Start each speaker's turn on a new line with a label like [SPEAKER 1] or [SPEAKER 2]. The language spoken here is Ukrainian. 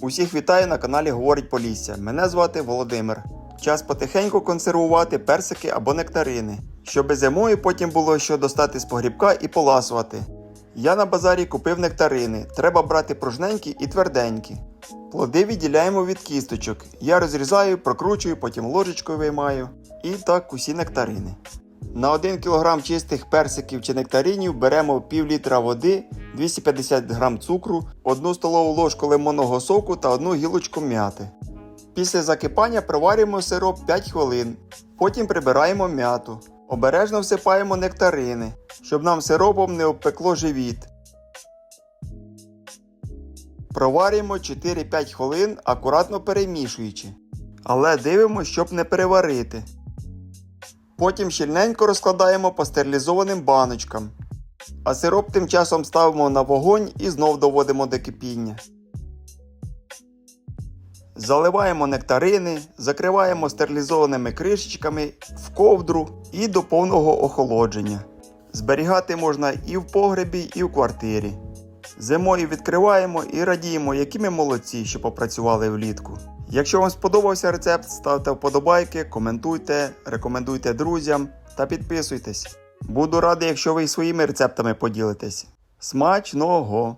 [SPEAKER 1] Усіх вітаю на каналі Говорить Полісся. Мене звати Володимир. Час потихеньку консервувати персики або нектарини, щоб зимою потім було що достати з погрібка і поласувати. Я на базарі купив нектарини. Треба брати пружненькі і тверденькі. Плоди відділяємо від кісточок. Я розрізаю, прокручую, потім ложечкою виймаю. І так усі нектарини. На 1 кг чистих персиків чи нектаринів беремо пів літра води, 250 г цукру, 1 столову ложку лимонного соку та 1 гілочку м'яти. Pісля закипання проварюємо сироп 5 хвилин. Потім прибираємо м'яту. Обережно всипаємо нектарини, щоб нам сиропом не обпекло живіт. Проварюємо 4-5 хвилин, акуратно перемішуючи. Але дивимося, щоб не переварити. Потім щільненько розкладаємо по стерилізованим баночкам. А сироп тим часом ставимо на вогонь і знов доводимо до кипіння. Заливаємо нектарини, закриваємо стерилізованими кришечками в ковдру і до повного охолодження. Зберігати можна і в погребі, і в квартирі. Зимою відкриваємо і радіємо, які ми молодці, що попрацювали влітку. Якщо вам сподобався рецепт, ставте вподобайки, коментуйте, рекомендуйте друзям та підписуйтесь. Буду радий, якщо ви і своїми рецептами поділитесь. Смачного!